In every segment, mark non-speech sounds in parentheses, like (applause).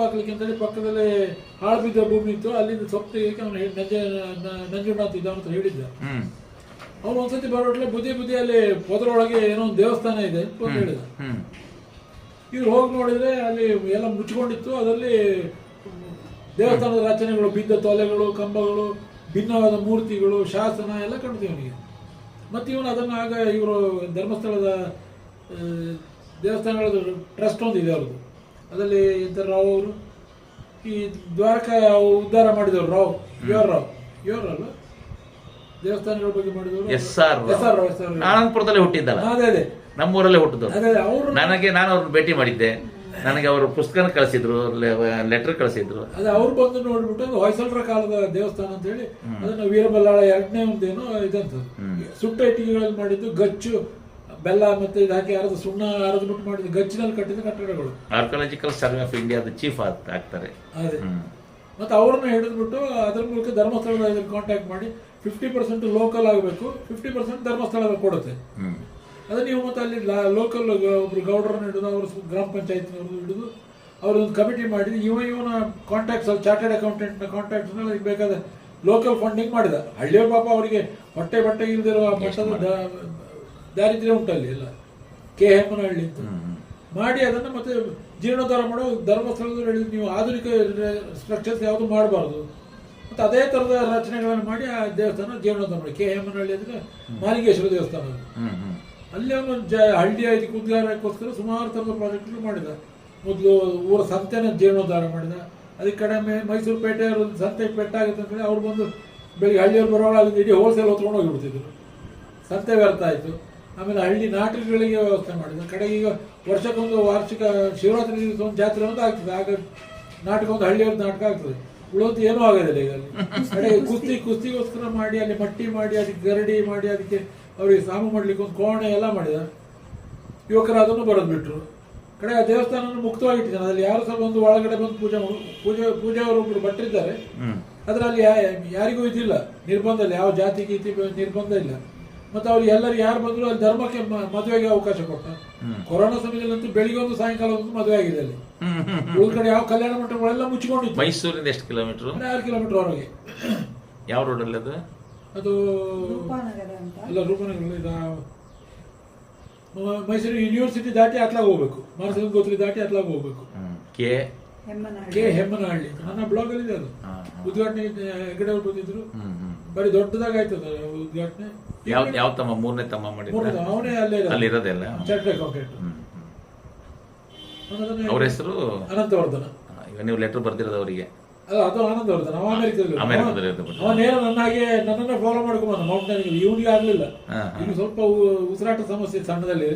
ಹಾಕ್ಲಿಕ್ಕೆ ಅಂತೇಳಿ ಪಕ್ಕದಲ್ಲಿ ಹಾಳು ಬಿದ್ದ ಭೂಮಿ ಇತ್ತು ಅಲ್ಲಿಂದ ಸೊಪ್ಪು ತೆಗಿಯಕ್ಕೆ ಅವನು ನಂಜ ನ- ನಂಜುಂಡನಾಥ್ ಇದ್ದ ಅಂತ ಹೇಳಿದ್ದ. ಅವನು ಒಂದ್ಸತಿ ಬರೋಟ್ಲೆ ಬುದ್ಧಿ ಅಲ್ಲಿ ಪೊದರೊಳಗೆ ಏನೋ ಒಂದು ದೇವಸ್ಥಾನ ಇದೆ ಅಂತ ಹೇಳಿದ. ಇವ್ರು ಹೋಗಿ ನೋಡಿದ್ರೆ ಅಲ್ಲಿ ಎಲ್ಲ ಮುಚ್ಕೊಂಡಿತ್ತು ಅದರಲ್ಲಿ ದೇವಸ್ಥಾನದ ರಚನೆಗಳು ಬಿದ್ದ ತೊಲೆಗಳು ಕಂಬಗಳು ಭಿನ್ನವಾದ ಮೂರ್ತಿಗಳು ಶಾಸನ ಎಲ್ಲ ಕಾಣ್ತೀವಿ ಅವನಿಗೆ. ಮತ್ತು ಇವನು ಅದನ್ನು ಆಗ ಇವರು ಧರ್ಮಸ್ಥಳದ ದೇವಸ್ಥಾನಗಳ ಟ್ರಸ್ಟ್ ಇದೆ ಅವ್ರದ್ದು. ಅದರಲ್ಲಿ ಇದ್ದ ರಾವ್ ಅವರು ಈ ದ್ವಾರಕ ಉದ್ಧಾರ ಮಾಡಿದವರು ರಾವ್ ಯೋರ್ ರಾವ್. ಯೋರ್ ಅಲ್ಲ ದೇವಸ್ಥಾನಗಳ ಬಗ್ಗೆ ಮಾಡಿದವರು? S R S R Rao S R Rao. ಆನಂದಪುರದಲ್ಲೇ ಹುಟ್ಟಿದ್ದಲ್ಲ? ಅದೇ ಅದೇ. ನಮ್ಮೂರಲ್ಲೇ ಹುಟ್ಟಿದ್ರು ಅದೇ ಅವರು ನನಗೆ ನಾನು ಅವ್ರನ್ನ ಭೇಟಿ ಮಾಡಿದ್ದೆ. ನನಗೆ ಅವರು ಪುಸ್ತಕನ ಕಳಿಸಿದ್ರು ಲೆಟರ್ ಕಳಿಸಿದ್ರು. ಅದೇ ಅವ್ರು ಬಂದು ನೋಡ್ಬಿಟ್ಟು ಹೊಯ್ಸಲ್ರ ಹೊಯ್ಸಳರ ಕಾಲದ ದೇವಸ್ಥಾನ ಅಂತ ಹೇಳಿ ಅದನ್ನ ವೀರಬಲ್ಲಾಳ ಎರಡನೇ ಒಂದೇನೋ ಇದಂತ ಸುಟ್ಟ ಇಟ್ಟಿಗೆಗಳಲ್ಲಿ ಮಾಡಿದ್ದು ಗಚ್ಚು ಬೆಲ್ಲ ಮತ್ತೆ ಇದು ಹಾಕಿ ಸುಣ್ಣ ಸುಣ್ಣ ಅರದ್ಬಿಟ್ಟು ಮಾಡಿದ ಗಚ್ಚಿನಲ್ಲಿ ಕಟ್ಟಿದ ಕಟ್ಟಡಗಳು. ಆರ್ಕಿಯಾಲಜಿಕಲ್ ಸರ್ವೆ ಆಫ್ ಇಂಡಿಯಾದ ಚೀಫ್ ಆಗ್ತಾರೆ. ಅದೇ. ಮತ್ತೆ ಅವ್ರನ್ನ ಹಿಡಿದ್ಬಿಟ್ಟು ಅದ್ರ ಮೂಲಕ ಧರ್ಮಸ್ಥಳದ ಕಾಂಟ್ಯಾಕ್ಟ್ ಮಾಡಿ ಫಿಫ್ಟಿ ಪರ್ಸೆಂಟ್ ಲೋಕಲ್ ಆಗಬೇಕು ಫಿಫ್ಟಿ ಪರ್ಸೆಂಟ್ ಧರ್ಮಸ್ಥಳದ ಕೊಡುತ್ತೆ. ಅದು ನೀವು ಮತ್ತೆ ಅಲ್ಲಿ ಲೋಕಲ್ ಒಬ್ರು ಗೌಡರನ್ನ ಹಿಡಿದು ಅವರು ಗ್ರಾಮ ಪಂಚಾಯತ್ನವ್ರದ್ದು ಹಿಡಿದು ಅವರೊಂದು ಕಮಿಟಿ ಮಾಡಿ ಇವ ಇವನ ಕಾಂಟ್ಯಾಕ್ಟ್ಸ್ ಚಾರ್ಟೆಡ್ ಅಕೌಂಟೆಂಟ್ನ ಕಾಂಟ್ಯಾಕ್ಟ್ ಅದಕ್ಕೆ ಬೇಕಾದ ಲೋಕಲ್ ಫಂಡಿಂಗ್ ಮಾಡಿದ. ಹಳ್ಳಿಯ ಪಾಪ ಅವರಿಗೆ ಹೊಟ್ಟೆ ಬಟ್ಟೆ ಇಲ್ದಿರುವ ಮಟ್ಟದ ದಾರಿದ್ರ್ಯ ಉಂಟಲ್ಲಿ ಎಲ್ಲ. ಕೆ ಹೆಮ್ಮನಹಳ್ಳಿ ಅಂತ. ಮಾಡಿ ಅದನ್ನು ಮತ್ತೆ ಜೀರ್ಣೋದ್ಧಾರ ಮಾಡೋ ಧರ್ಮಸ್ಥಳದಲ್ಲಿ ನೀವು ಆಧುನಿಕ ಸ್ಟ್ರಕ್ಚರ್ಸ್ ಯಾವುದು ಮಾಡಬಾರ್ದು. ಮತ್ತೆ ಅದೇ ಥರದ ರಚನೆಗಳನ್ನು ಮಾಡಿ ಆ ದೇವಸ್ಥಾನ ಜೀರ್ಣೋದ್ಧಾರ ಮಾಡಿ. ಕೆ ಹೆಮ್ಮನಹಳ್ಳಿ ಅಂದರೆ ಮಾಲಿಂಗೇಶ್ವರ ದೇವಸ್ಥಾನ ಅಲ್ಲಿ ಒಂದು ಜ ಹಳ್ಳಿ ಇದಕ್ಕೆ ಉದ್ಧಾರಕ್ಕೋಸ್ಕರ ಸುಮಾರು ಥರದ ಪ್ರಾಜೆಕ್ಟ್ಗಳು ಮಾಡಿದ. ಮೊದಲು ಊರ ಸಂತೆನ ಜೀರ್ಣೋದ್ಧಾರ ಮಾಡಿದ. ಅದಕ್ಕೆ ಕಡಿಮೆ ಮೈಸೂರು ಒಂದು ಸಂತೆ ಪೆಟ್ಟಾಗುತ್ತೆ ಅಂತ ಹೇಳಿ ಅವ್ರು ಬಂದು ಬೆಳಿಗ್ಗೆ ಹಳ್ಳಿಯವ್ರು ಬರೋವಾಗ ಅಲ್ಲಿ ಇಡೀ ಹೋಲ್ಸೇಲ್ ಹೊತ್ಕೊಂಡು ಹೋಗಿಬಿಡ್ತಿದ್ರು ಸಂತೆ ವ್ಯರ್ಥ ಆಯಿತು. ಆಮೇಲೆ ಹಳ್ಳಿ ನಾಟಕಗಳಿಗೆ ವ್ಯವಸ್ಥೆ ಮಾಡಿದ ಕಡೆಗೆ ಈಗ ವರ್ಷಕ್ಕೊಂದು ವಾರ್ಷಿಕ ಶಿವರಾತ್ರಿ ದಿವಸ ಒಂದು ಜಾತ್ರೆ ಅಂತ ಆಗ್ತದೆ. ಆಗ ನಾಟಕ ಒಂದು ಹಳ್ಳಿಯವ್ರ ನಾಟಕ ಆಗ್ತದೆ. ಉಳಿದಂತ ಏನೂ ಆಗೋದಿಲ್ಲ ಈಗ. ಅಲ್ಲಿ ಕಡೆಗೆ (laughs) ಕುಸ್ತಿ ಕುಸ್ತಿಗೋಸ್ಕರ ಮಾಡಿ ಅಲ್ಲಿ ಮಟ್ಟಿ ಮಾಡಿ ಅದಕ್ಕೆ ಗರಡಿ ಮಾಡಿ ಅದಕ್ಕೆ ಅವರಿಗೆ ಸಾಮ ಮಾಡ್ಲಿಕ್ಕೆ ಒಂದು ಕೋಣೆ ಎಲ್ಲ ಮಾಡಿದ ಯುವಕರು ಅದನ್ನು ಬರೋದು ಬಿಟ್ಟರು ಕಡೆ ಆ ದೇವಸ್ಥಾನವನ್ನು ಮುಕ್ತವಾಗಿ ಇಟ್ಟಿದ್ದಾನೆ ಅದ್ರಲ್ಲಿ ಯಾರು ಸಹ ಬಂದು ಒಳಗಡೆ ಬಂದು ಪೂಜೆ ಪೂಜೆ ಪೂಜೆಯವರು ಒಬ್ಬರು ಬಟ್ಟಿದ್ದಾರೆ ಅದರಲ್ಲಿ ಯಾರಿಗೂ ಇದಿಲ್ಲ. ನಿರ್ಬಂಧ ಇಲ್ಲ. ಯಾವ ಜಾತಿ ಗೀತಿ ನಿರ್ಬಂಧ ಇಲ್ಲ. ಮತ್ತೆ ಅವ್ರು ಎಲ್ಲರೂ ಯಾರು ಬಂದ್ರು ಅಲ್ಲಿ ಧರ್ಮಕ್ಕೆ ಮದುವೆಗೆ ಅವಕಾಶ ಕೊಟ್ಟ. ಕೊರೋನಾ ಸಮಯದಲ್ಲಂತೂ ಬೆಳಿಗ್ಗೆ ಒಂದು ಸಾಯಂಕಾಲ ಒಂದು ಮದುವೆ ಆಗಿದೆ ಅಲ್ಲಿ. ಉಳಿದ ಕಡೆ ಯಾವ ಕಲ್ಯಾಣ ಮಂಟಪಗಳೆಲ್ಲ ಮುಚ್ಚಿಕೊಂಡಿತ್ತು. ಮೈಸೂರಿಂದ ಎಷ್ಟು ಕಿಲೋಮೀಟರ್? ಆರು ಕಿಲೋಮೀಟರ್ ಹೊರಗೆ. ಯಾವ ಅಲ್ಲಿ ಅದು? ಅದು ಎಲ್ಲ ರೂಪನಗರ ಇದು ಮೈಸೂರು ಯೂನಿವರ್ಸಿಟಿ ದಾಟಿ ಅತ್ಲಾಗ ಹೋಗ್ಬೇಕು. ಮನಸ್ಸಿನ ಗೋತ್ರಿ ದಾಟಿ ಅತ್ಲಾಗ ಹೋಗ್ಬೇಕು. ಕೆ ಹೆಮ್ಮನಹಳ್ಳಿ. ಕೆ ಹೆಮ್ಮನಹಳ್ಳಿ ನನ್ನ ಬ್ಲಾಗ್ ಅಲ್ಲಿ ಇದೆ ಅದು. ಉದ್ಘಾಟನೆ ಹೆಗ್ಗಡೆ ಅವ್ರು ಬಂದಿದ್ರು. ಬರೀ ದೊಡ್ಡದಾಗಿ ಆಯ್ತದ ಉದ್ಘಾಟನೆ? ಯಾವ ಯಾವ ತಮ್ಮ ಮೂರನೇ ತಮ್ಮ ಮಾಡಿದ್ರು? ಅವನೇ ಅಲ್ಲೇ ಅಲ್ಲಿ? ಇರೋದೆಲ್ಲ ಅವರ ಅಕೌಂಟೆಂಟ್ ಅವ್ರ ಹೆಸರು? ಅನಂತವರ್ಧನ. ಈಗ ನೀವು ಲೆಟರ್ ಬರ್ದಿರೋದು ಅವರಿಗೆ. ಅದು ಆನಂದವರ್ಧನ ಅವ ಅಮೆರಿಕದಲ್ಲಿ. ಅವ ನೇರ ನನ್ನ ಹಾಗೆ ನನ್ನನ್ನ ಫಾಲೋ ಮಾಡ್ಕೊಂಬಂದ ಮೌಂಟೇನ್ ಇವನಿಗೆ ಆಗ್ಲಿಲ್ಲ. ಈಗ ಸ್ವಲ್ಪ ಉಸಿರಾಟ ಸಮಸ್ಯೆ ಸಣ್ಣದಲ್ಲಿ.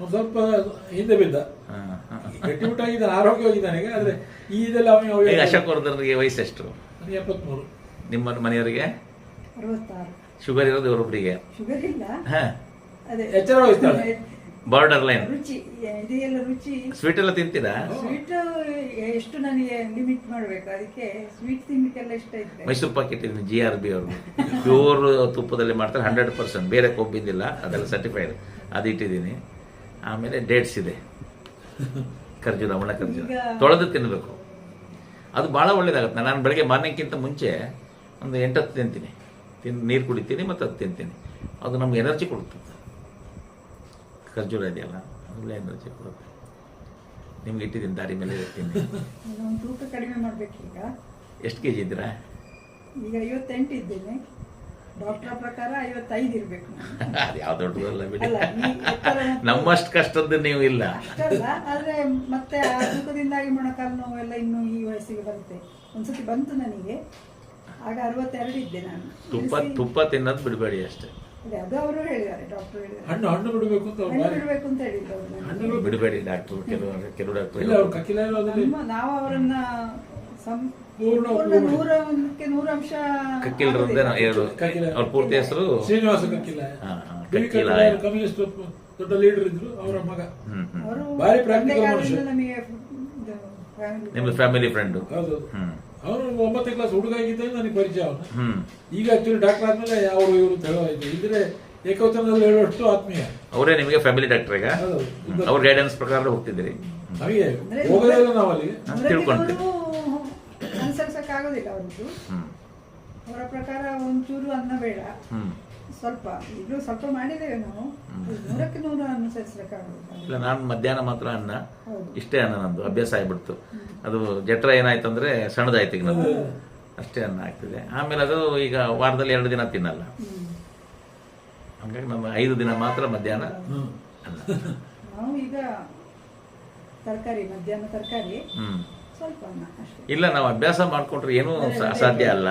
ಒಂದ್ ಸ್ವಲ್ಪ ಹಿಂದೆ ಬಿದ್ದ. ಗಟ್ಟಿಮುಟ್ಟಾಗಿದ್ದಾನೆ ಆರೋಗ್ಯವಾಗಿದ್ದಾನೆ. ಆದ್ರೆ ಈ ಇದೆಲ್ಲ ಅವನಿಗೆ ಅಶೋಕ್ ವರ್ಧನ್ಗೆ ವಯಸ್ಸೆಷ್ಟು? ಎಪ್ಪತ್ಮೂರು. ನಿಮ್ಮ ಮನೆಯವರಿಗೆ? ಶುಗರ್ ಇರೋದು ಇವರೊಬ್ಬರಿಗೆ ಎಚ್ಚರ ವಹಿಸ್ತಾಳೆ. ಬಾರ್ಡರ್ ಲೈನ್ ರುಚಿ ಇದೆಲ್ಲ ರುಚಿ. ಸ್ವೀಟ್ ಎಲ್ಲ ತಿಂತೀರಾ? ಸ್ವೀಟ್ ಎಷ್ಟು ನನಗೆ ಲಿಮಿಟ್ ಮಾಡಬೇಕು? ಅದಕ್ಕೆ ಸ್ವೀಟ್ ತಿನ್ಲಿಕ್ಕೆಲ್ಲ ಇಷ್ಟ ಇದೆ ಮೈಸೂರು ಪಾಕ್ ಇಟ್ಟಿದ್ದೀನಿ ಜಿ ಆರ್ ಬಿ ಅವರು ಪ್ಯೂರ್ ತುಪ್ಪದಲ್ಲಿ ಮಾಡ್ತಾರೆ ಹಂಡ್ರೆಡ್ ಪರ್ಸೆಂಟ್ ಬೇರೆ ಕೊಬ್ಬಿದ್ದಿಲ್ಲ ಅದೆಲ್ಲ ಸರ್ಟಿಫೈಡ್ ಅದು ಇಟ್ಟಿದ್ದೀನಿ. ಆಮೇಲೆ ಡೇಟ್ಸ್ ಇದೆ. ಖರ್ಜೂರ ಒಣ ಖರ್ಜೂರ ತೊಳೆದು ತಿನ್ನಬೇಕು ಅದು ಭಾಳ ಒಳ್ಳೇದಾಗುತ್ತೆ. ನಾನು ಬೆಳಗ್ಗೆ ಮಾರ್ನಿಂಗ್ಗಿಂತ ಮುಂಚೆ ಒಂದು ಎಂಟತ್ತು ತಿಂತೀನಿ. ತಿನ್ ನೀರು ಕುಡಿತೀನಿ ಮತ್ತು ಅದು ತಿಂತೀನಿ. ಅದು ನಮ್ಗೆ ಎನರ್ಜಿ ಕೊಡುತ್ತದೆ ಖರ್ಜೂರ ಇದೆಯಲ್ಲ ಒಳ್ಳೆ ಎನರ್ಜಿ ಕೊಡುತ್ತೆ. ನಿಮ್ಗೆ ಇಟ್ಟಿದ್ದೀನಿ ದಾರಿ ಮೇಲೆ ಇರ್ತೀನಿ ತೂಕ ಕಡಿಮೆ ಮಾಡ್ಬೇಕೀಗ ಎಷ್ಟು ಕೆ ಜಿ ಇದ್ದೀರಾ? ಈಗ ಐವತ್ತೆಂಟು ಇದ್ದೇನೆ. ಡಾಕ್ಟರ್ ಪ್ರಕಾರ ಐವತ್ತೈದು ಇರಬೇಕು (laughs) ಅದು ಯಾವ ದೊಡ್ಡದಲ್ಲ ಬಿಡಿ. (laughs) ನಮ್ಮಷ್ಟು ಕಷ್ಟದ್ದು ನೀವು ಇಲ್ಲ. ಅಷ್ಟಲ್ಲ ಆದ್ರೆ ಮತ್ತೆ ಆ ತೂಕದಿಂದಾಗಿ ಮೊಣಕಾಲು ನೋವೆಲ್ಲ ಇನ್ನು ಈ ವಯಸ್ಸಿಗೆ ಬರುತ್ತೆ. ಒಂದ್ಸತಿ ಬಂತು ನನಗೆ. ಆಗ ಅರವತ್ತೆರಡು ಇದ್ದೆ ನಾನು. ತುಪ್ಪ ತುಪ್ಪ ತಿನ್ನೋದು ಬಿಡಬೇಡಿ ಅಷ್ಟೇ. ಅದೇ, ಅದು ಅವರು ಹೇಳಿದ್ದಾರೆ ಡಾಕ್ಟರ್ ಹೇಳಿದ್ದಾರೆ. ಹಣ್ಣು ಹಣ್ಣು ಬಿಡಬೇಕು ಅಂತ ಅವ್ರು ಹಣ್ಣು ಬಿಡಬೇಕು ಅಂತ ಹೇಳಿದ್ರು ಅವ್ರು ನನಗೆ. ಬಿಡಬೇಡಿ ಡಾಕ್ಟ್ರು ಕೆಲವು ಕೆಲವು ಡಾಕ್ಟ್ರು ಇಲ್ಲ ಅವ್ರು ಕಕ್ಕಿಲಾಯದಲ್ಲಿ ನಮ್ಮ ನಾವು ಅವರನ್ನ ಸಂ- ಪೂರ್ಣ ಪೂರ್ಣ. ನೂರ ಒಂದಕ್ಕೆ ನೂರ ಅಂಶ ಕಕ್ಕಿಲ್ರಂದ್ರೆ ನಾವು ಎರಡು ಕಕ್ಕಿಲ. ಅವ್ರ ಪೂರ್ತಿ ಹೆಸರು? ಶ್ರೀನಿವಾಸ ಕಕ್ಕಿಲ ಹಾ, ಹಾ, ಕಕ್ಕಿಲ. ಕಕ್ಕಿಲಾಯ ಕಮ್ಯುನಿಸ್ಟ್ ದೊಡ್ಡ ಲೀಡರ್ ಇದ್ರು ಅವರ ಮಗ. ಹ್ಮ್ ಹ್ಮ್. ಅವರು ಭಾರಿ practical ತಂದೆ ಕಾಲದಿಂದ ಮನುಷ್ಯ. ನಮಗೆ ಇದು family ನಿಮ್ದು ಫ್ಯಾಮಿಲಿ ಫ್ರೆಂಡು ಹೌದು. ಹ್ಮ್. ಅವನು ಒಂಬತ್ತನೇ ಕ್ಲಾಸ್ ಹುಡುಗ ಆಗಿದ್ದೆ ನನಗೆ ಪರಿಚಯ ಅವನು. ಈಗ ಆಕ್ಚುಲಿ ಡಾಕ್ಟರ್ ಆದ್ಮೇಲೆ ಅವರು ಇವರು ಹೇಳೋದು ಇದ್ರೆ ಏಕವಚನದಲ್ಲಿ ಹೇಳುವಷ್ಟು ಆತ್ಮೀಯ. ಅವರೇ ನಿಮಗೆ ಫ್ಯಾಮಿಲಿ ಡಾಕ್ಟರ್ ಈಗ. ಅವ್ರ ಗೈಡೆನ್ಸ್ ಪ್ರಕಾರ ಹೋಗ್ತಿದ್ದೀರಿ? ಹಾಗೆ ನಮಗೆ ಇಲ್ಲ ನಾವು ಅಲ್ಲಿ ತಿಳ್ಕೊಂಡು. ಅನುಸರಿಸಕ್ಕಾಗೋದಿಲ್ಲ ಅವ್ರದ್ದು ಅವರ ಪ್ರಕಾರ ಒಂಚೂರು ಅನ್ನ ಬೇಡ. ಸ್ವಲ್ಪ ಈಗಲೂ ಸ್ವಲ್ಪ ಮಾಡಿದ್ದೇವೆ ನಾವು. ನೂರಕ್ಕೆ ನೂರು ಇಲ್ಲ ನಾನು ಮಧ್ಯಾಹ್ನ ಮಾತ್ರ ಅನ್ನ. ಇಷ್ಟೇ ಅನ್ನ ನಂದು ಅಭ್ಯಾಸ ಆಗ್ಬಿಡ್ತು. ಅದು ಜಠರ ಏನಾಯ್ತು ಅಂದ್ರೆ ಸಣ್ಣದಾಯ್ತು ಈಗ ನಂದು. ಅಷ್ಟೇ ಅನ್ನ ಆಗ್ತದೆ. ಆಮೇಲೆ ಅದು ಈಗ ವಾರದಲ್ಲಿ ಎರಡು ದಿನ ತಿನ್ನಲ್ಲ. ಹಂಗಾಗಿ ನಮ್ಮ ಐದು ದಿನ ಮಾತ್ರ ಮಧ್ಯಾಹ್ನ ಅಲ್ಲ ಅನ್ನ. ನಾವು ಈಗ ತರಕಾರಿ ಮಧ್ಯಾಹ್ನ ತರಕಾರಿ. ಹ್ಮ್. ಸ್ವಲ್ಪ ಅನ್ನ ಅಷ್ಟೇ ಇಲ್ಲ ನಾವು ಅಭ್ಯಾಸ ಮಾಡ್ಕೊಂಡ್ರೆ ಏನೂ ಸ- ಅಸಾಧ್ಯ ಅಲ್ಲ.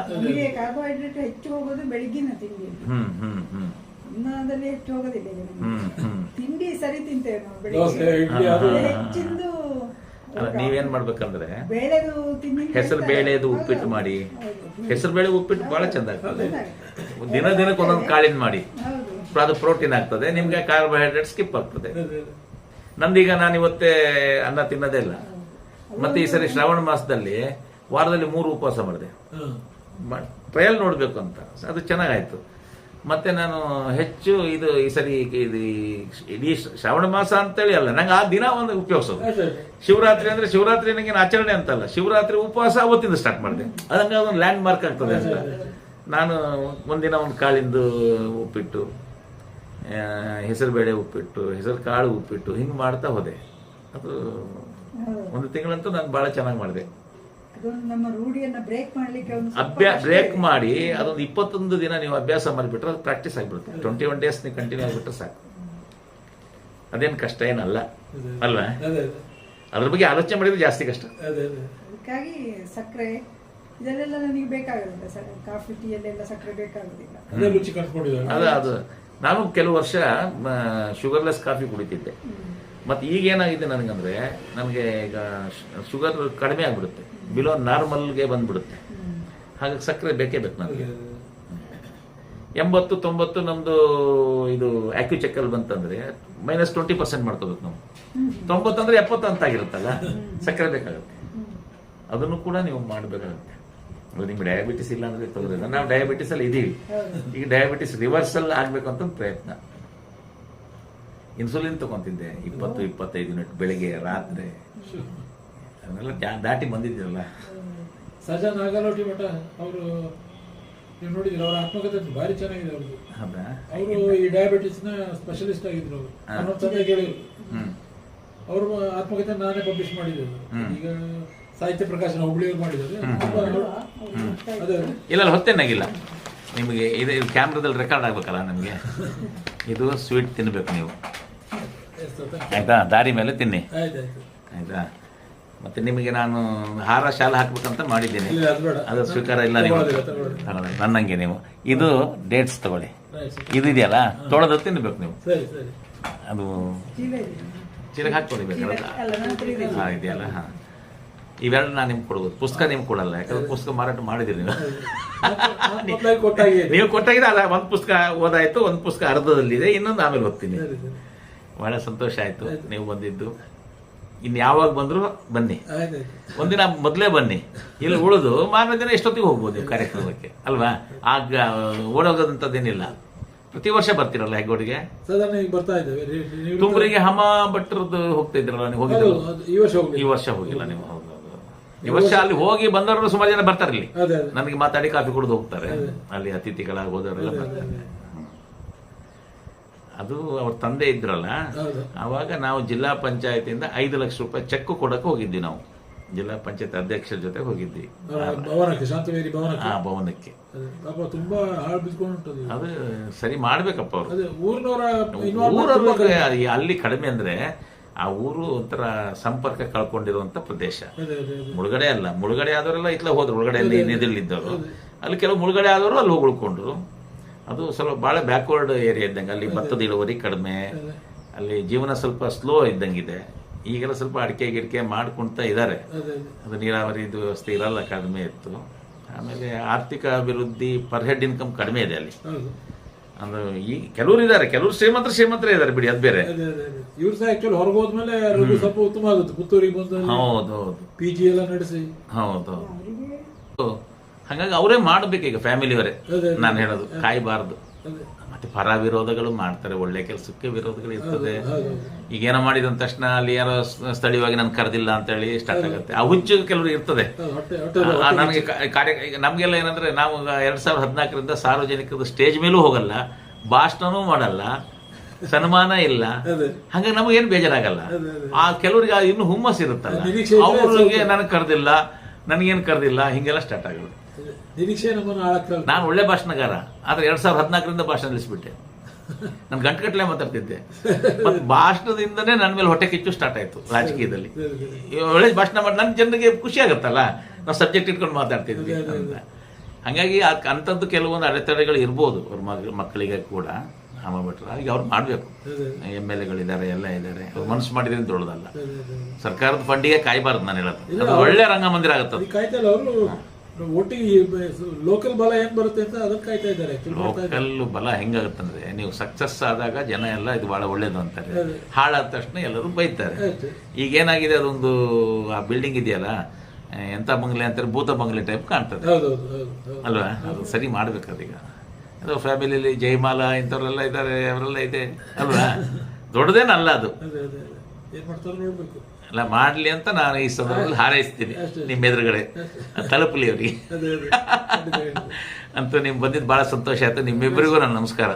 ಕಾರ್ಬೋಹೈಡ್ರೇಟ್ ಹೆಚ್ಚು ಹೋಗೋದು ಬೆಳಿಗ್ಗಿನ ತಿಂಡಿ ಹ್ಮ್ ಹ್ಮ್ ಹ್ಮ್. ಅನ್ನದಲ್ಲಿ ಹೆಚ್ಚು ಹೋಗೋದಿಲ್ಲ ಈಗ ನಮಗೆ. ಹ್ಮ್ ಹ್ಮ್. ತಿಂಡಿ ಸರಿ ತಿಂತೇವೆ ನಾವು ದೋಸೆ ಬೆಳಿಗ್ಗೆ ಇಡ್ಲಿ ಅದು ಹಾ, ಹಾ, ಹಾ. ಹೆಚ್ಚಿಂದು ಅಲ್ಲ ನೀವೇನ್ ಮಾಡ್ಬೇಕಂದ್ರೆ ಬೇಳೆದು ತಿಂಡಿ ಹೆಸರು ಬೇಳೆದು ಉಪ್ಪಿಟ್ಟು ಮಾಡಿ. ಹೆಸರು ಬೇಳೆ ಉಪ್ಪಿಟ್ಟು ಬಹಳ ಚಂದ ಆಗ್ತದೆ. ದಿನ ದಿನಕ್ಕೆ ಒಂದೊಂದು ಕಾಳಿನ ಮಾಡಿ. ಹೌದು. ಅದು ಪ್ರೋಟೀನ್ ಆಗ್ತದೆ ನಿಮ್ಗೆ ಕಾರ್ಬೋಹೈಡ್ರೇಟ್ ಸ್ಕಿಪ್ ಆಗ್ತದೆ. ನಂದೀಗ ನಾನು ಇವತ್ತೇ ಅನ್ನ ತಿನ್ನೋದೇ ಇಲ್ಲ. ಮತ್ತೆ ಈ ಸರಿ ಶ್ರಾವಣ ಮಾಸದಲ್ಲಿ ವಾರದಲ್ಲಿ ಮೂರು ಉಪವಾಸ ಮಾಡಿದೆ. ಟ್ರಯಲ್ ನೋಡಬೇಕು ಅಂತ. ಅದು ಚೆನ್ನಾಗಾಯ್ತು. ಮತ್ತೆ ನಾನು ಹೆಚ್ಚು ಇದು ಈ ಸರಿ ಇದು ಇಡೀ ಶ್ರಾವಣ ಮಾಸ ಅಂತೇಳಿ ಅಲ್ಲ ನಂಗೆ ಆ ದಿನ ಒಂದು ಉಪಯೋಗಿಸೋದು ಶಿವರಾತ್ರಿ ಅಂದ್ರೆ ಶಿವರಾತ್ರಿ ನನಗೆ ಆಚರಣೆ ಅಂತಲ್ಲ ಶಿವರಾತ್ರಿ ಉಪವಾಸ ಅವತ್ತಿಂದ ಸ್ಟಾರ್ಟ್ ಮಾಡಿದೆ. ಅದಂಗೆ ಒಂದು ಲ್ಯಾಂಡ್ ಮಾರ್ಕ್ ಆಗ್ತದೆ ಅಂತ. ನಾನು ಒಂದಿನ ಒಂದು ಕಾಳಿಂದು ಉಪ್ಪಿಟ್ಟು ಹೆಸರುಬೇಳೆ ಉಪ್ಪಿಟ್ಟು ಹೆಸರು ಕಾಳು ಉಪ್ಪಿಟ್ಟು ಹಿಂಗೆ ಮಾಡ್ತಾ ಹೋದೆ. ಅದು. ಒಂದು ತಿಂಗಳಂತೂ ನಾನು ಭಾಳ ಚೆನ್ನಾಗಿ ಮಾಡಿದೆ. ಅಭ್ಯಾಸ ಬ್ರೇಕ್ ಮಾಡಿ ಅದೊಂದು ಇಪ್ಪತ್ತೊಂದು ದಿನ ನೀವು ಅಭ್ಯಾಸ ಮಾಡಿಬಿಟ್ರೆ ಅದು ಪ್ರಾಕ್ಟೀಸ್ ಆಗಿಬಿಡುತ್ತೆ. ಟ್ವೆಂಟಿ ಒನ್ ಡೇಸ್ ನೀವು ಕಂಟಿನ್ಯೂ ಆಗಿಬಿಟ್ರೆ ಸಾಕು. ಅದೇನು ಕಷ್ಟ ಏನಲ್ಲ. ಅಲ್ವಾ? ಅದೇ ಅದೇ. ಅದ್ರ ಬಗ್ಗೆ ಆಲೋಚನೆ ಮಾಡಿದ್ರೆ ಜಾಸ್ತಿ ಕಷ್ಟ. ಅದಕ್ಕಾಗಿ ಸಕ್ಕರೆ ಇದೆಲ್ಲ ನನಗೆ ಬೇಕಾಗೋದಿಲ್ಲ ಸರ್. ಕಾಫಿ ಟೀ ಅಲ್ಲೆಲ್ಲ ಸಕ್ಕರೆ ಬೇಕಾಗೋದಿಲ್ಲ. ಅದೇ ರುಚಿ ಕಂಡ್ಕೊಂಡಿದ್ದಾರೆ ಅದು ಅದು. ನಾನು ಕೆಲವು ವರ್ಷ ಶುಗರ್ಲೆಸ್ ಕಾಫಿ ಕುಡಿತಿದ್ದೆ. ಮತ್ತು ಈಗ ಏನಾಗಿದೆ ನನಗಂದ್ರೆ, ನನಗೆ ಈಗ ಶುಗರ್ ಕಡಿಮೆ ಆಗಿಬಿಡುತ್ತೆ. ಬಿಲೋ ನಾರ್ಮಲ್ಗೆ ಬಂದ್ಬಿಡುತ್ತೆ. ಹಾಗಾಗಿ ಸಕ್ಕರೆ ಬೇಕೇ ಬೇಕು ನನಗೆ. ಎಂಬತ್ತು, ತೊಂಬತ್ತು ನಮ್ಮದು ಇದು ಆಕ್ಯುಚೆಕ್ಕಲ್ ಬಂತಂದ್ರೆ ಮೈನಸ್ ಟ್ವೆಂಟಿ ಪರ್ಸೆಂಟ್ ಮಾಡ್ಕೋಬೇಕು ನಾವು. ತೊಂಬತ್ತಂದ್ರೆ ಎಪ್ಪತ್ತು ಅಂತ ಆಗಿರುತ್ತಲ್ಲ, ಸಕ್ಕರೆ ಬೇಕಾಗುತ್ತೆ. ಅದನ್ನು ಕೂಡ ನೀವು ಮಾಡಬೇಕಾಗುತ್ತೆ. ನಿಮ್ಗೆ ಡಯಾಬಿಟಿಸ್ ಇಲ್ಲ ಅಂದ್ರೆ ತೊಂದರೆ ನಾವು ಡಯಾಬಿಟಿಸ್ ಅಲ್ಲಿ ಇದೀವಿ. ಈಗ ಡಯಾಬಿಟಿಸ್ ರಿವರ್ಸಲ್ ಆಗಬೇಕು ಅಂತ ಪ್ರಯತ್ನ. ಇನ್ಸುಲಿನ್ ತಗೊಂತಿದ್ದೆ ಇಪ್ಪತ್ತು ಇಪ್ಪತ್ತೈದು ಯೂನಿಟ್ ಬೆಳಿಗ್ಗೆ ರಾತ್ರಿ. ಅದನ್ನೆಲ್ಲ ದಾಟಿ ಬಂದಿದ್ದೀರಲ್ಲ ಸಜಾ ನಾಗಲೋಟಿ ಮಠ ಅವರು ನೀವು ನೋಡಿದ್ರು ಅವರ ಆತ್ಮಕಥೆ ಭಾರಿ ಚೆನ್ನಾಗಿದೆ ಅವ್ರದ್ದು ಹೌದಾ? ಅವರು ಈ ಡಯಾಬಿಟಿಸ್ನ ಸ್ಪೆಷಲಿಸ್ಟ್ ಆಗಿದ್ರು ಅವರು. ಅನ್ನೋ ತಂದೆ ಕೇಳಿದ್ರು. ಅವರು ಆತ್ಮಕಥೆ ನಾನೇ ಪಬ್ಲಿಷ್ ಮಾಡಿದ್ದೆ. ಈಗ ಸಾಹಿತ್ಯ ಪ್ರಕಾಶನ ಹುಬ್ಳಿಯವ್ರು ಮಾಡಿದ್ದಾರೆ. ಅದೇ. ಇಲ್ಲ ಹೊತ್ತೇನಾಗಿಲ್ಲ. ನಿಮಗೆ ಇದು ಇದು ಕ್ಯಾಮ್ರಾದಲ್ಲಿ ರೆಕಾರ್ಡ್ ಆಗ್ಬೇಕಲ್ಲ ನಿಮಗೆ? ಇದು ಸ್ವೀಟ್ ತಿನ್ಬೇಕು ನೀವು. ಆಯಿತಾ? ದಾರಿ ಮೇಲೆ ತಿನ್ನಿ. ಆಯಿತಾ? ಮತ್ತೆ ನಿಮಗೆ ನಾನು ಹಾರ ಶಾಲೆ ಹಾಕ್ಬೇಕಂತ ಮಾಡಿದ್ದೀನಿ. ಅದು ಸ್ವೀಕಾರ ಇಲ್ಲ ನೀವು. ನನ್ನಂಗೆ ನೀವು. ಇದು ಡೇಟ್ಸ್ ತಗೊಳ್ಳಿ. ಇದು ಇದೆಯಲ್ಲ? ತೊಳೆದು ತಿನ್ಬೇಕು ನೀವು. ಸರಿ ಸರಿ. ಅದು. ಚೀಲಕ್ಕೆ ಹಾಕ್ಕೊಳ್ಳಿ ಚೀಲ ಬೇಕಲ್ಲ. ಹಾ ಇದೆಯಲ್ಲ ಹಾ. ಇವೆರಡು ನಾನು ನಿಮ್ಗೆ ಕೊಡ್ಬೋದು ಪುಸ್ತಕ ನಿಮ್ಗೆ ಕೊಡಲ್ಲ ಯಾಕಂದ್ರೆ ಪುಸ್ತಕ ಮಾರಾಟ ಮಾಡಿದಿರಿ ನೀವು. ನೀವು ಕೊಟ್ಟಾಗಿದೆ ಅಲ್ಲ ಒಂದು ಪುಸ್ತಕ ಓದಾಯ್ತು ಒಂದು ಪುಸ್ತಕ ಅರ್ಧದಲ್ಲಿದೆ ಇನ್ನೊಂದು ಆಮೇಲೆ ಓದ್ತೀನಿ. ಬಹಳ ಸಂತೋಷ ಆಯ್ತು ನೀವು ಬಂದಿದ್ದು. ಇನ್ನು ಯಾವಾಗ ಬಂದ್ರು ಬನ್ನಿ. ಒಂದಿನ ಮೊದಲೇ ಬನ್ನಿ. ಇಲ್ಲಿ ಉಳಿದು ಮಾರನೇ ದಿನ ಎಷ್ಟೊತ್ತಿಗೆ ಹೋಗ್ಬೋದು ನೀವು ಕಾರ್ಯಕ್ರಮಕ್ಕೆ? ಅಲ್ವಾ? ಆಗ ಓಡೋಗೋದಂಥದ್ದೇನಿಲ್ಲ. ಪ್ರತಿ ವರ್ಷ ಬರ್ತೀರಲ್ಲ ಹೆಗ್ಗೋಡಿಗೆ ತುಂಬರಿಗೆ ಹಮ ಭಟ್ರದ್ದು ಹೋಗ್ತಾ ಇದ್ರಲ್ಲ ನೀವು ಹೋಗಿದ್ರು ಹೋಗಿದ್ರಲ್ಲ ಈ ವರ್ಷ ಈ ವರ್ಷ ಹೋಗಿಲ್ಲ ನೀವು. ಈ ವರ್ಷ ಅಲ್ಲಿ ಹೋಗಿ ಬಂದವರು ಸುಮಾರು ಜನ ಬರ್ತಾರೆ ಇಲ್ಲಿ. ಅದೇ ಅದೇ. ನನಗೆ ಮಾತಾಡಿ ಕಾಫಿ ಕುಡಿದು ಹೋಗ್ತಾರೆ. ಅಲ್ಲಿ ಅತಿಥಿಗಳಾಗಿ ಹೋದವರೆಲ್ಲ ಬರ್ತಾರೆ. ಅದು ಅವ್ರ ತಂದೆ ಇದ್ರಲ್ಲ ಹೌದು. ಆವಾಗ ನಾವು ಜಿಲ್ಲಾ ಪಂಚಾಯತಿಯಿಂದ ಐದು ಲಕ್ಷ ರೂಪಾಯಿ ಚೆಕ್ ಕೊಡಕ್ಕೆ ಹೋಗಿದ್ವಿ ನಾವು. ಜಿಲ್ಲಾ ಪಂಚಾಯತ್ ಅಧ್ಯಕ್ಷರ ಜೊತೆ ಹೋಗಿದ್ವಿ. ಅವರ ಭವನಕ್ಕೆ ಶಾಂತವೇರಿ ಭವನಕ್ಕೆ? ಆ ಭವನಕ್ಕೆ. ಅದೇ. ಪಾಪ ತುಂಬಾ ಹಾಳು ಬಿದ್ಕೊಂಡು ಉಂಟದು ಈಗ. ಅದು ಸರಿ ಮಾಡ್ಬೇಕಪ್ಪ ಅವರು. ಅದೇ ಊರಿನವರ involvement ತುಂಬಾ ಊರವ್ರಿಗೆ ಕಡಿಮೆ. ಅಲ್ಲಿ ಕಡಿಮೆ ಅಂದ್ರೆ ಆ ಊರು ಒಂಥರ ಸಂಪರ್ಕ ಕಳ್ಕೊಂಡಿರುವಂತ ಪ್ರದೇಶ. ಮುಳುಗಡೆ ಅಲ್ಲ ಮುಳುಗಡೆ ಆದವರೆಲ್ಲ ಇತ್ಲ ಹೋದ್ರು ಮುಳುಗಡೆಯಲ್ಲಿ ನಿಧಿಲಿದ್ದವರು ಅಲ್ಲಿ ಕೆಲವು ಮುಳುಗಡೆ ಆದವರು ಅಲ್ಲಿ ಹೋಗಿ ಉಳ್ಕೊಂಡ್ರು. ಅದು ಸ್ವಲ್ಪ ಭಾಳ ಬ್ಯಾಕ್ವರ್ಡ್ ಏರಿಯಾ ಇದ್ದಂಗೆ ಅಲ್ಲಿ ಭತ್ತದ ಇಳುವರಿ ಕಡಿಮೆ ಅಲ್ಲಿ ಜೀವನ ಸ್ವಲ್ಪ ಸ್ಲೋ ಇದ್ದಂಗಿದೆ. ಈಗೆಲ್ಲ ಸ್ವಲ್ಪ ಅಡಿಕೆ ಗಿಡಿಕೆ ಮಾಡ್ಕೊಳ್ತಾ ಇದ್ದಾರೆ ಅದೇ ನೀರಾವರಿ ವ್ಯವಸ್ಥೆ ಇರಲ್ಲ ಕಡಿಮೆ ಇತ್ತು. ಆಮೇಲೆ ಆರ್ಥಿಕ ಅಭಿವೃದ್ಧಿ ಪರ್ ಹೆಡ್ ಇನ್ಕಮ್ ಕಡಿಮೆ ಇದೆ ಅಲ್ಲಿ. ಅಂದ್ರೆ ಈ ಕೆಲವರು ಇದ್ದಾರೆ ಕೆಲವರು ಶ್ರೀಮಂತರ ಶ್ರೀಮಂತರೇ ಇದ್ದಾರೆ ಬಿಡಿ ಅದ್ ಬೇರೆ. ಇವ್ರು ಸಹ ಆಕ್ಚುಲಿ ಹೊರಗೆ ಹೋದ್ಮೇಲೆ ರಘು ಸ್ವಲ್ಪ ಉತ್ತಮ ಆಗುತ್ತೆ ಪುತ್ತೂರಿಗೆ ಬಂದು ಹೌದು ಹೌದು. ಪಿ ಜಿ ಎಲ್ಲ ನಡೆಸಿ. ಹೌದು ಅವರಿಗೆ ಹೌದು. ಹಾಗಾಗಿ ಅವರೇ ಮಾಡ್ಬೇಕು ಈಗ ಫ್ಯಾಮಿಲಿ ಅವರೇ ನಾನು ಹೇಳೋದು. ಕಾಯಬಾರ್ದು. ಮತ್ತೆ ಪರ ವಿರೋಧಗಳು ಮಾಡ್ತಾರೆ ಒಳ್ಳೆ ಕೆಲಸಕ್ಕೆ ವಿರೋಧಗಳು ಇರ್ತದೆ. ಈಗ ಈಗೇನೋ ಮಾಡಿದ ತಕ್ಷಣ ಅಲ್ಲಿ ಯಾರೋ ಸ್ಥಳೀಯವಾಗಿ ನಾನು ಕರೆದಿಲ್ಲ ಅಂತೇಳಿ ಸ್ಟಾರ್ಟ್ ಆಗುತ್ತೆ. ಆ ಹುಚ್ಚು ಕೆಲವರು ಇರ್ತದೆ. ನನಗೆ ಕಾರ್ಯ ನಮಗೆಲ್ಲ ಏನಂದ್ರೆ ನಾವು ಎರಡ್ ಸಾವಿರದ ಹದಿನಾಲ್ಕರಿಂದ ಸಾರ್ವಜನಿಕರ ಸ್ಟೇಜ್ ಮೇಲೂ ಹೋಗಲ್ಲ ಭಾಷಣನೂ ಮಾಡಲ್ಲ ಸನ್ಮಾನ ಇಲ್ಲ. ಹಂಗ ಹಾಗಾಗಿ ನಮಗೇನು ಬೇಜಾರಾಗಲ್ಲ. ಆ ಕೆಲವರಿಗೆ ಇನ್ನೂ ಹುಮ್ಮಸ್ ಇರುತ್ತಲ್ಲ ಅವ್ರಿಗೆ ನನಗೆ ಕರೆದಿಲ್ಲ ನನಗೇನು ಕರೆದಿಲ್ಲ ಹಿಂಗೆಲ್ಲ ಸ್ಟಾರ್ಟ್ ಆಗುತ್ತೆ ಅದೇ. ನಿರೀಕ್ಷೆ ನಮ್ಮನ್ನು ಆಳಕ್ಕಲ್ಲ ನಾನು ಒಳ್ಳೆ ಭಾಷಣಗಾರ ಆದ್ರೆ ಎರಡ್ ಸಾವಿರದ ಹದಿನಾಲ್ಕರಿಂದ ಭಾಷಣ ನಿಲ್ಲಿಸ್ಬಿಟ್ಟೆ. ನಾನು ಗಂಟುಗಟ್ಟಲೆ ಮಾತಾಡ್ತಿದ್ದೆ. ಮತ್ತೆ ಭಾಷಣದಿಂದನೇ ನನ್ನ ಮೇಲೆ ಹೊಟ್ಟೆ ಕಿಚ್ಚು ಸ್ಟಾರ್ಟ್ ಆಯ್ತು ರಾಜಕೀಯದಲ್ಲಿ. (laughs) ಒಳ್ಳೆ ಭಾಷಣ ಮಾಡಿ ನನ್ನ ಜನರಿಗೆ ಖುಷಿ ಆಗುತ್ತಲ್ಲ? ನಾವು ಸಬ್ಜೆಕ್ಟ್ ಇಟ್ಕೊಂಡು ಮಾತಾಡ್ತಿದ್ವಿ ಹಂಗಾಗಿ ಹಾಗಾಗಿ ಅಂಥದ್ದು ಕೆಲವೊಂದು ಅಡೆತಡೆಗಳು ಇರ್ಬೋದು ಅವ್ರ ಮಕ್ಕಳಿಗೆ ಕೂಡ ಭಟ್ರು. ಹಾಗೆ ಅವ್ರು ಮಾಡಬೇಕು. ಎಂ ಎಲ್ ಎಗಳಿದ್ದಾರೆ ಎಲ್ಲ ಇದ್ದಾರೆ. ಅವ್ರು ಮನಸ್ಸು ಮಾಡಿದ್ರೆ ದೊಡ್ಡದಲ್ಲ. ಸರ್ಕಾರದ ಫಂಡಿಗೆ ಕಾಯ್ಬಾರ್ದು ನಾನು ಹೇಳೋದು. ಒಳ್ಳೆ ರಂಗಮಂದಿರ ಆಗುತ್ತೆ ಅದಕ್ಕೆ ಲೋಕಲ್ ಬಲ ಏನ್ ಬರುತ್ತೆ ಅಂತ ಅದನ್ನ ಕಾಯ್ತಾ ಇದ್ದಾರೆ. ಲೋಕಲ್ ಬಲ ಹೆಂಗಾಗುತ್ತಂದ್ರೆ ನೀವು ಸಕ್ಸಸ್ ಆದಾಗ ಜನ ಎಲ್ಲ ಇದು ಬಹಳ ಒಳ್ಳೇದು ಅಂತಾರೆ. ಹಾಳಾದ ತಕ್ಷಣ ಎಲ್ಲರೂ ಬೈತಾರೆ. ಈಗ ಏನಾಗಿದೆ ಅದೊಂದು ಆ ಬಿಲ್ಡಿಂಗ್ ಇದೆಯಲ್ಲ ಎಂತ ಬಂಗ್ಲೆ ಅಂತಾರೆ ಭೂತ ಬಂಗ್ಲೆ ಟೈಪ್ ಕಾಣ್ತದೆ. ಅಲ್ವಾ? ಅದು ಸರಿ ಮಾಡ್ಬೇಕು ಈಗ ಅದು ಫ್ಯಾಮಿಲಿಲಿ ಜಯಮಾಲ ಇಂಥವ್ರೆಲ್ಲ ಇದ್ದಾರೆ ಅವರೆಲ್ಲ ಇದೆ ಅಲ್ವಾ? (laughs) ದೊಡ್ಡದೇನಲ್ಲ ಅದು. ಏನ್ ಮಾಡ್ತಾರೋ ನೋಡ್ಬೇಕು. ಎಲ್ಲ ಮಾಡಲಿ ಅಂತ ನಾನು ಈ ಸಂದರ್ಭದಲ್ಲಿ ಹಾರೈಸ್ತೀನಿ ನಿಮ್ಮ ಎದುರುಗಡೆ. ತಲುಪಲಿ ಅವರಿಗೆ. (laughs) ಅಂತ ನೀವು ಬಂದಿದ್ದು ಭಾಳ ಸಂತೋಷ ಆಯ್ತು. ನಿಮ್ಮಿಬ್ಬರಿಗೂ ನನ್ನ ನಮಸ್ಕಾರ.